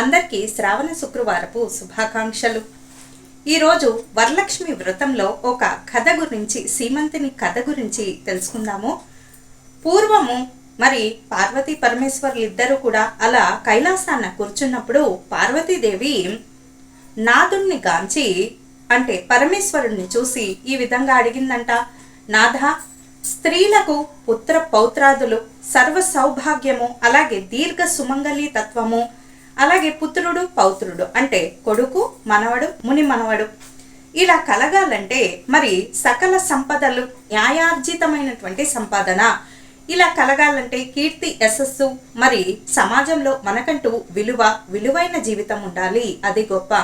అందరికీ శ్రావణ శుక్రవారపు శుభాకాంక్షలు. ఈరోజు వరలక్ష్మి వ్రతంలో ఒక కథ గురించి సీమంతిని కథ గురించి తెలుసుకుందాము. పూర్వము మరి పార్వతీ పరమేశ్వర్లు ఇద్దరు కూడా అలా కైలాసాన కూర్చున్నప్పుడు పార్వతీదేవి నాదుణ్ణి గాంచి అంటే పరమేశ్వరుణ్ణి చూసి ఈ విధంగా అడిగిందంట. నాథ స్త్రీలకు పుత్ర పౌత్రాదులు సర్వ సౌభాగ్యము అలాగే దీర్ఘ సుమంగళి తత్వము అలాగే పుత్రుడు పౌత్రుడు అంటే కొడుకు మనవడు ముని మనవడు. ఇలా కలగాలంటే మరి సకల సంపదలు న్యాయార్జితమైనటువంటి సంపాదన. ఇలా కలగాలంటే కీర్తి యశస్సు మరి సమాజంలో మనకంటూ విలువ విలువైన జీవితం ఉండాలి. అది గొప్ప.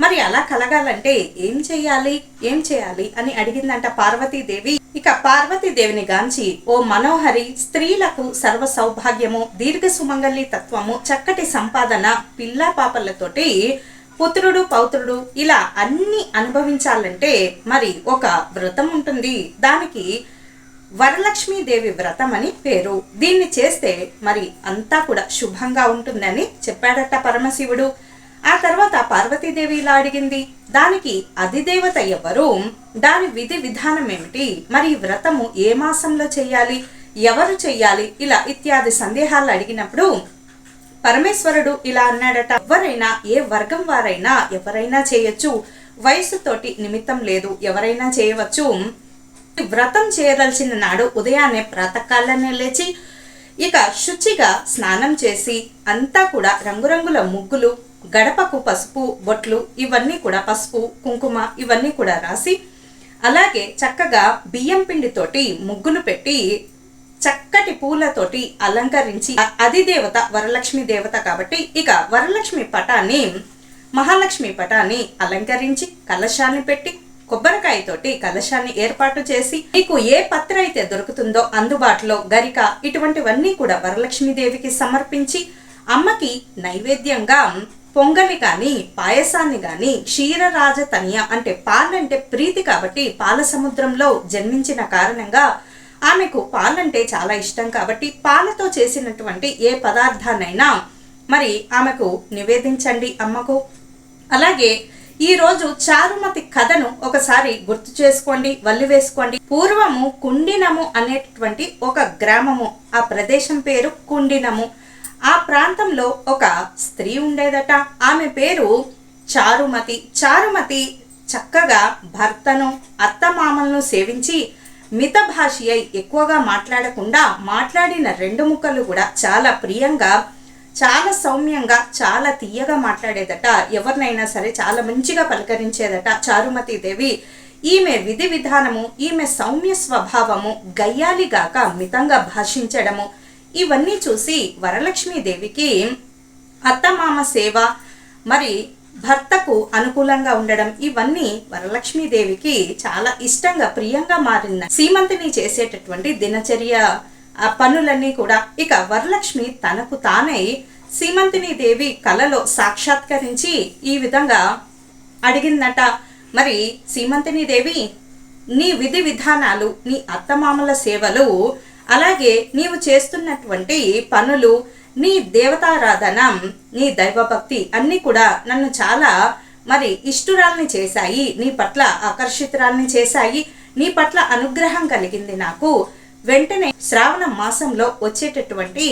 మరి అలా కలగాలంటే ఏం చేయాలి? ఏం చేయాలి? అని అడిగిందంట పార్వతీదేవి. ఇక పార్వతీదేవిని గాంచి ఓ మనోహరి స్త్రీలకు సర్వ సౌభాగ్యము దీర్ఘ సుమంగళి తత్వము చక్కటి సంపాదన పిల్ల పాపలతోటి పుత్రుడు పౌత్రుడు ఇలా అన్ని అనుభవించాలంటే మరి ఒక వ్రతం ఉంటుంది. దానికి వరలక్ష్మీదేవి వ్రతం అని పేరు. దీన్ని చేస్తే మరి అంతా కూడా శుభంగా ఉంటుందని చెప్పాడట పరమశివుడు. ఆ తర్వాత పార్వతీదేవి ఇలా అడిగింది దానికి అధిదేవత ఎవరు? దాని విధి విధానం ఏమిటి? మరి ఈ వ్రతము ఏ మాసంలో చేయాలి ఎవరు చెయ్యాలి? ఇలా ఇత్యాది సందేహాలు అడిగినప్పుడు పరమేశ్వరుడు ఇలా అన్నాడట ఎవరైనా ఏ వర్గం వారైనా ఎవరైనా చేయొచ్చు. వయసుతోటి నిమిత్తం లేదు ఎవరైనా చేయవచ్చు. వ్రతం చేయదలిచిన నాడు ఉదయాన్నే ప్రాతకాలనే లేచి ఇక శుచిగా స్నానం చేసి అంతా కూడా రంగురంగుల ముగ్గులు గడపకు పసుపు బొట్లు ఇవన్నీ కూడా పసుపు కుంకుమ ఇవన్నీ కూడా రాసి అలాగే చక్కగా బియ్యం పిండితోటి ముగ్గులు పెట్టి చక్కటి పూలతోటి అలంకరించి అది దేవత వరలక్ష్మి దేవత కాబట్టి ఇక వరలక్ష్మి పటాన్ని మహాలక్ష్మి పటాన్ని అలంకరించి కలశాన్ని పెట్టి కొబ్బరికాయతోటి కలశాన్ని ఏర్పాటు చేసి మీకు ఏ పత్ర అయితే దొరుకుతుందో అందుబాటులో గరిక ఇటువంటివన్నీ కూడా వరలక్ష్మీదేవికి సమర్పించి అమ్మకి నైవేద్యంగా పొంగల్ని కానీ పాయసాన్ని కానీ క్షీరరాజతనియ అంటే పాలంటే ప్రీతి కాబట్టి పాల సముద్రంలో జన్మించిన కారణంగా ఆమెకు పాలంటే చాలా ఇష్టం కాబట్టి పాలతో చేసినటువంటి ఏ పదార్థాన్నైనా మరి ఆమెకు నివేదించండి అమ్మకు. అలాగే ఈరోజు చారుమతి కథను ఒకసారి గుర్తు చేసుకోండి వల్లి వేసుకోండి. పూర్వము కుండినము అనేటటువంటి ఒక గ్రామము. ఆ ప్రదేశం పేరు కుండినము. ఆ ప్రాంతంలో ఒక స్త్రీ ఉండేదట. ఆమె పేరు చారుమతి. చారుమతి చక్కగా భర్తను అత్తమామలను సేవించి మితభాషి అయి ఎక్కువగా మాట్లాడకుండా మాట్లాడిన రెండు ముక్కలు కూడా చాలా ప్రియంగా చాలా సౌమ్యంగా చాలా తీయగా మాట్లాడేదట. ఎవరినైనా సరే చాలా మంచిగా పలకరించేదట చారుమతి దేవి. ఈమె విధి విధానము ఈమె సౌమ్య స్వభావము గయ్యాలిగాక మితంగా భాషించడము ఇవన్నీ చూసి వరలక్ష్మీదేవికి అత్తమామ సేవ మరి భర్తకు అనుకూలంగా ఉండడం ఇవన్నీ వరలక్ష్మీదేవికి చాలా ఇష్టంగా ప్రియంగా మారింది సీమంతిని చేసేటటువంటి దినచర్య పనులన్నీ కూడా. ఇక వరలక్ష్మి తనకు తానై సీమంతిని దేవి కలలో సాక్షాత్కరించి ఈ విధంగా అడిగిందట. మరి సీమంతిని దేవి నీ విధి విధానాలు నీ అత్తమామల సేవలు అలాగే నీవు చేస్తున్నటువంటి పనులు నీ దేవతారాధన నీ దైవభక్తి అన్నీ కూడా నన్ను చాలా మరి ఇష్టురాల్ని చేశాయి. నీ పట్ల ఆకర్షితురాల్ని చేశాయి. నీ పట్ల అనుగ్రహం కలిగింది నాకు. వెంటనే శ్రావణ మాసంలో వచ్చేటటువంటి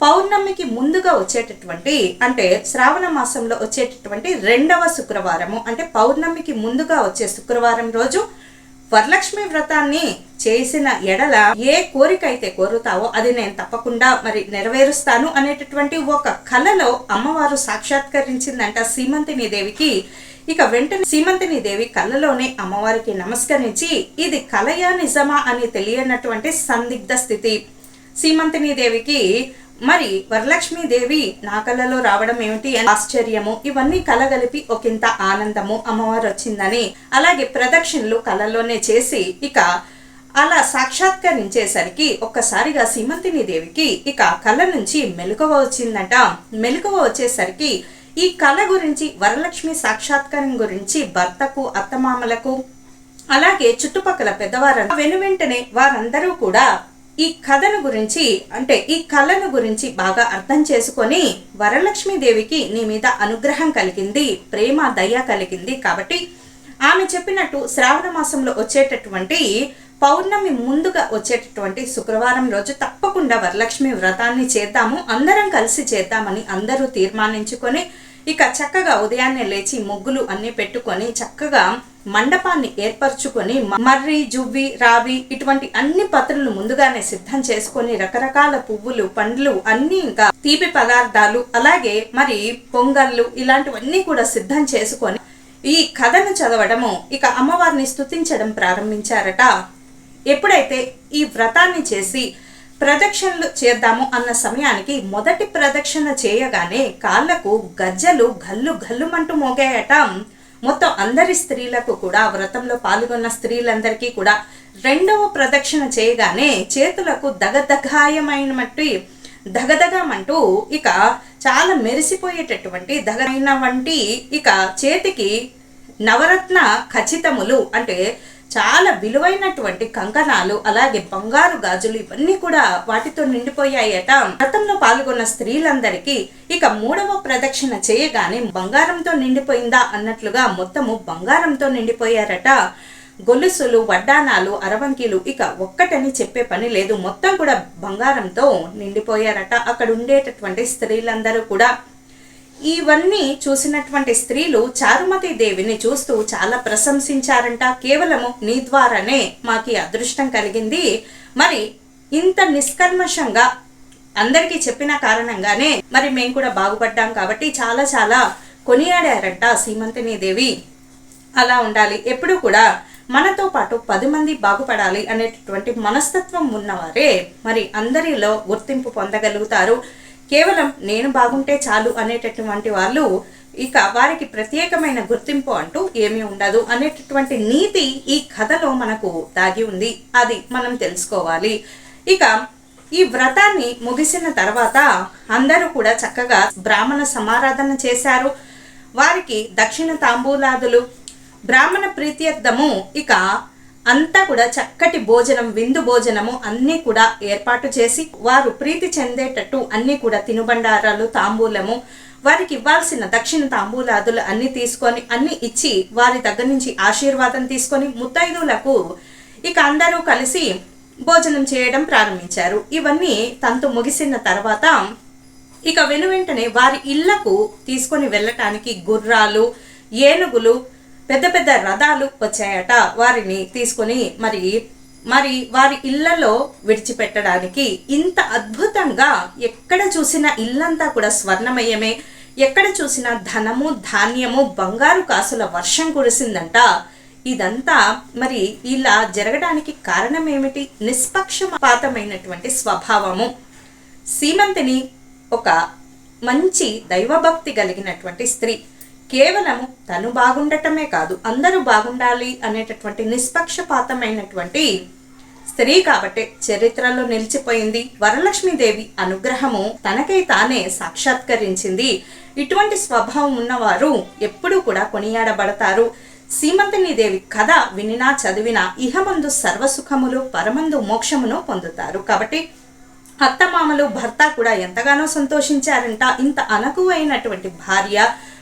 పౌర్ణమికి ముందుగా వచ్చేటటువంటి అంటే శ్రావణ మాసంలో వచ్చేటటువంటి రెండవ శుక్రవారము అంటే పౌర్ణమికి ముందుగా వచ్చే శుక్రవారం రోజు వరలక్ష్మి వ్రతాన్ని చేసిన ఎడల ఏ కోరిక అయితే కోరుతావో అది నేను తప్పకుండా మరి నెరవేరుస్తాను అనేటటువంటి ఒక కళలో అమ్మవారు సాక్షాత్కరించిందంట సీమంతిని దేవికి. ఇక వెంటనే సీమంతిని దేవి కళ్ళలోనే అమ్మవారికి నమస్కరించి ఇది కలయా నిజమా అని తెలియనటువంటి సందిగ్ధ స్థితి. సీమంతిని దేవికి మరి వరలక్ష్మీదేవి నా కళలో రావడం ఏమిటి ఆశ్చర్యము. ఇవన్నీ కలగలిపి ఒకంత ఆనందము అమ్మవారు వచ్చిందని అలాగే ప్రదక్షిణలు కళలోనే చేసి ఇక అలా సాక్షాత్కరించేసరికి ఒక్కసారిగా సీమంతిని దేవికి ఇక కళ నుంచి మెలకువ వచ్చిందట. మెలకువ వచ్చేసరికి ఈ కళ గురించి వరలక్ష్మి సాక్షాత్కారం గురించి భర్తకు అత్తమామలకు అలాగే చుట్టుపక్కల పెద్దవారు వెను వెంటనే వారందరూ కూడా ఈ కథను గురించి అంటే ఈ కళను గురించి బాగా అర్థం చేసుకొని వరలక్ష్మీదేవికి నీ మీద అనుగ్రహం కలిగింది ప్రేమ దయ కలిగింది కాబట్టి ఆమె చెప్పినట్టు శ్రావణ మాసంలో వచ్చేటటువంటి పౌర్ణమి ముందుగా వచ్చేటటువంటి శుక్రవారం రోజు తప్పకుండా వరలక్ష్మి వ్రతాన్ని చేద్దాము అందరం కలిసి చేద్దామని అందరూ తీర్మానించుకొని ఇక చక్కగా ఉదయాన్నే లేచి ముగ్గులు అన్ని పెట్టుకొని చక్కగా మండపాన్ని ఏర్పరచుకొని మర్రి జువ్వి రావి ఇటువంటి అన్ని పత్రులు ముందుగానే సిద్ధం చేసుకొని రకరకాల పువ్వులు పండ్లు అన్ని ఇంకా తీపి పదార్థాలు అలాగే మరి పొంగళ్ళు ఇలాంటివన్నీ కూడా సిద్ధం చేసుకొని ఈ కథను చదవడము ఇక అమ్మవారిని స్తుతించడం ప్రారంభించారట. ఎప్పుడైతే ఈ వ్రతాన్ని చేసి ప్రదక్షిణలు చేద్దాము అన్న సమయానికి మొదటి ప్రదక్షిణ చేయగానే కాళ్ళకు గజ్జలు గల్లు గల్లుమంటూ మోగాయట. మొత్తం అందరి స్త్రీలకు కూడా వ్రతంలో పాల్గొన్న స్త్రీలందరికీ కూడా రెండవ ప్రదక్షిణ చేయగానే చేతులకు దగదగాయమైనటువంటి దగదగమంటూ ఇక చాలా మెరిసిపోయేటటువంటి దగైన వంటి ఇక చేతికి నవరత్న ఖచ్చితములు అంటే చాలా విలువైనటువంటి కంకణాలు అలాగే బంగారు గాజులు ఇవన్నీ కూడా వాటితో నిండిపోయాయట. వ్రతంలో పాల్గొన్న స్త్రీలందరికీ ఇక మూడవ ప్రదక్షిణ చేయగానే బంగారంతో నిండిపోయిందా అన్నట్లుగా మొత్తము బంగారంతో నిండిపోయారట. గొలుసులు వడ్డానాలు అరవంకీలు ఇక ఒక్కటని చెప్పే పని లేదు. మొత్తం కూడా బంగారంతో నిండిపోయారట. అక్కడ ఉండేటటువంటి స్త్రీలందరూ కూడా ఇవన్నీ చూసినటువంటి స్త్రీలు చారుమతి దేవిని చూస్తూ చాలా ప్రశంసించారంట. కేవలము నీ ద్వారానే మాకు అదృష్టం కలిగింది. మరి ఇంత నిష్కర్మషంగా అందరికీ చెప్పిన కారణంగానే మరి మేము కూడా బాగుపడ్డాం కాబట్టి చాలా చాలా కొనియాడారంట సీమంతిని దేవి. అలా ఉండాలి. ఎప్పుడు కూడా మనతో పాటు పది మంది బాగుపడాలి అనేటటువంటి మనస్తత్వం ఉన్నవారే మరి అందరిలో గుర్తింపు పొందగలుగుతారు. కేవలం నేను బాగుంటే చాలు అనేటటువంటి వాళ్ళు ఇక వారికి ప్రత్యేకమైన గుర్తింపు అంటూ ఏమీ ఉండదు అనేటటువంటి నీతి ఈ కథలో మనకు దాగి ఉంది. అది మనం తెలుసుకోవాలి. ఇక ఈ వ్రతాన్ని ముగిసిన తర్వాత అందరూ కూడా చక్కగా బ్రాహ్మణ సమారాధన చేశారు. వారికి దక్షిణ తాంబూలాదులు బ్రాహ్మణ ప్రీత్యర్థము ఇక అంతా కూడా చక్కటి భోజనం విందు భోజనము అన్నీ కూడా ఏర్పాటు చేసి వారు ప్రీతి చెందేటట్టు అన్నీ కూడా తినుబండారాలు తాంబూలము వారికి ఇవ్వాల్సిన దక్షిణ తాంబూలాదులు అన్ని తీసుకొని అన్ని ఇచ్చి వారి దగ్గర నుంచి ఆశీర్వాదం తీసుకొని ముత్తైదులకు ఇక అందరూ కలిసి భోజనం చేయడం ప్రారంభించారు. ఇవన్నీ తంతు ముగిసిన తర్వాత ఇక వెను వెంటనే వారి ఇళ్ళకు తీసుకొని వెళ్ళటానికి గుర్రాలు ఏనుగులు పెద్ద పెద్ద రథాలు వచ్చాయట. వారిని తీసుకొని మరి మరి వారి ఇళ్ళలో విడిచిపెట్టడానికి ఇంత అద్భుతంగా ఎక్కడ చూసిన ఇల్లంతా కూడా స్వర్ణమయమే. ఎక్కడ చూసిన ధనము ధాన్యము బంగారు కాసుల వర్షం కురిసిందంట. ఇదంతా మరి ఇలా జరగడానికి కారణం ఏమిటి నిష్పక్షపాతమైనటువంటి స్వభావము. సీమంతిని ఒక మంచి దైవభక్తి కలిగినటువంటి స్త్రీ. కేవలం తను బాగుండటమే కాదు అందరూ బాగుండాలి అనేటటువంటి నిష్పక్షపాతమైనటువంటి స్త్రీ కాబట్టి చరిత్రలో నిలిచిపోయింది. వరలక్ష్మీదేవి అనుగ్రహము తనకై తానే సాక్షాత్కరించింది. ఇటువంటి స్వభావం ఉన్నవారు ఎప్పుడూ కూడా కొనియాడబడతారు. సీమంతిని దేవి కథ వినినా చదివినా ఇహమందు సర్వసుఖములు పరమందు మోక్షమును పొందుతారు. కాబట్టి అత్తమామలు భర్త కూడా ఎంతగానో సంతోషించారంట. ఇంత అనకువైనటువంటి భార్య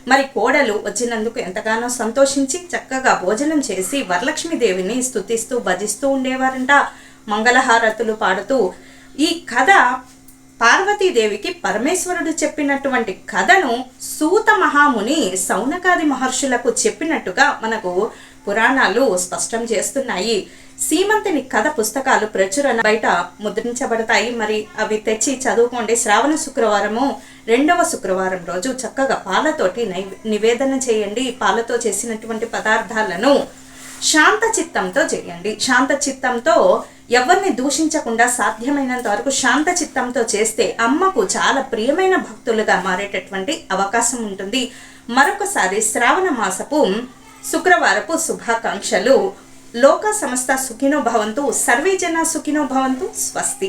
మరి కోడలు వచ్చినందుకు ఎంతగానో సంతోషించి చక్కగా భోజనం చేసి వరలక్ష్మీదేవిని స్థుతిస్తూ భజిస్తూ ఉండేవారంట. మంగళహారతులు పాడుతూ ఈ కథ పార్వతీదేవికి పరమేశ్వరుడు చెప్పినటువంటి కథను సూత మహాముని సౌనకాది మహర్షులకు చెప్పినట్టుగా మనకు పురాణాలు స్పష్టం చేస్తున్నాయి. సీమంతిని కథ పుస్తకాలు ప్రచురణ బయట ముద్రించబడతాయి. మరి అవి తెచ్చి చదువుకోండి. శ్రావణ శుక్రవారము రెండవ శుక్రవారం రోజు చక్కగా పాలతోటి నై నివేదన చేయండి. పాలతో చేసినటువంటి పదార్థాలను శాంత చిత్తంతో చేయండి. శాంత చిత్తంతో ఎవరిని దూషించకుండా సాధ్యమైనంత వరకు శాంత చిత్తంతో చేస్తే అమ్మకు చాలా ప్రియమైన భక్తులుగా మారేటటువంటి అవకాశం ఉంటుంది. మరొకసారి శ్రావణ మాసపు శుక్రవారపు శుభాకాంక్షలు. లోక సమస్త సుఖినో భవంతు సర్వే జన సుఖినో భవంతు స్వస్తి.